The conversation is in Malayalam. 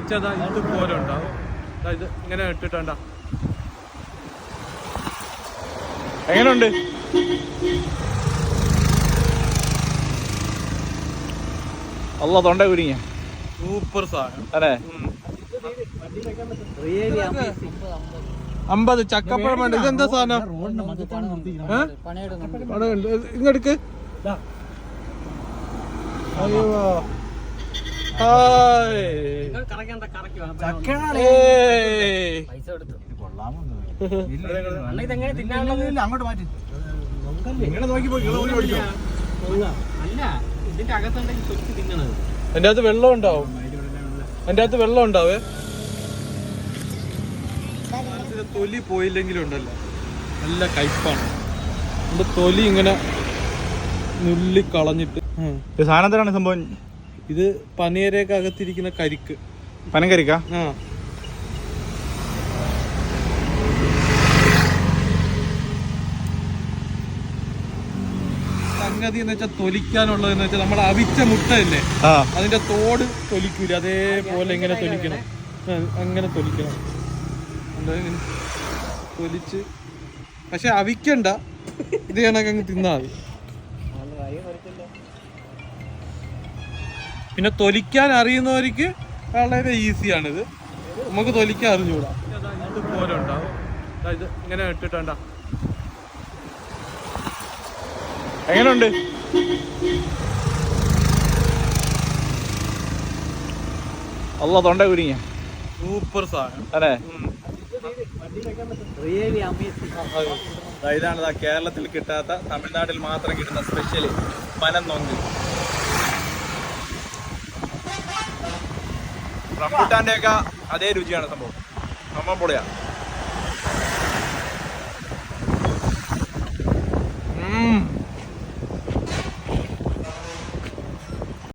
ഇച്ചതാ ഇതുപോലെ ഉണ്ടാവും. ദാ ഇത് ഇങ്ങനെ ഇട്ടിട്ടുണ്ട. എങ്ങനെയുണ്ട് അല്ല തൊണ്ട കുരുങ്ങിയ. സൂപ്പർ സാധനം. അല്ലേ? അമ്പത് ചക്കപ്പഴം വേണ്ട ഇതെന്താ സാധനം. ഇങ്ങെടുക്ക്. അയ്യോ. അങ്ങോട്ട് മാറ്റി. ഇങ്ങനെ നോക്കി പോയി ഓടിക്കോ. അതിന്റെ അകത്ത് വെള്ളം ഉണ്ടാവും. എന്റെ അകത്ത് വെള്ളം ഉണ്ടാവേ? ഇതിന്റെ തൊലി പോയില്ലെങ്കിലും ഉണ്ടല്ലോ. നല്ല കയ്പാണ്. എന്റെ തൊലി ഇങ്ങനെ നുള്ളി കളഞ്ഞിട്ട്. ഇത് സംഭവം ഇത് പനീരൊക്കെ അകത്തിരിക്കുന്ന കരിക്ക്. പനങ്കരിക്ക ആ. സംഗതി എന്ന് വെച്ചാൽ തൊലിക്കാനുള്ളത് എന്ന് വെച്ചാൽ നമ്മൾ അവിച്ച മുട്ടയല്ലേ? അതിന്റെ തോട് തൊലിക്കൂല? അതേപോലെ ഇങ്ങനെ തൊലിക്കണം. അങ്ങനെ തൊലിക്കണം. തൊലിച്ച്. പക്ഷെ അവിക്കണ്ട. ഇത് കണക്കങ്ങ് തിന്നാൽ തിന്നാ മതി. പിന്നെ തൊലിക്കാൻ അറിയുന്നവർക്ക് വളരെ ഈസിയാണിത്. നമുക്ക് തൊലിക്കാൻ അറിഞ്ഞുകൂടാ. ഉണ്ടാവും. ഇങ്ങനെ ഇട്ടിട്ടുണ്ട. എങ്ങനെയുണ്ട് അല്ല തൊണ്ട കുരുങ്ങിയ. സൂപ്പർ സാധനം. അല്ലേ? ഇതാണ് കേരളത്തിൽ കിട്ടാത്ത തമിഴ്നാട്ടിൽ മാത്രം കിട്ടുന്ന സ്പെഷ്യൽ പനം നൊങ്ക് റംബുട്ടാന്റെ ഒക്കെ അതേ രുചിയാണ് സംഭവം. സംഭവം പൊളിയാ.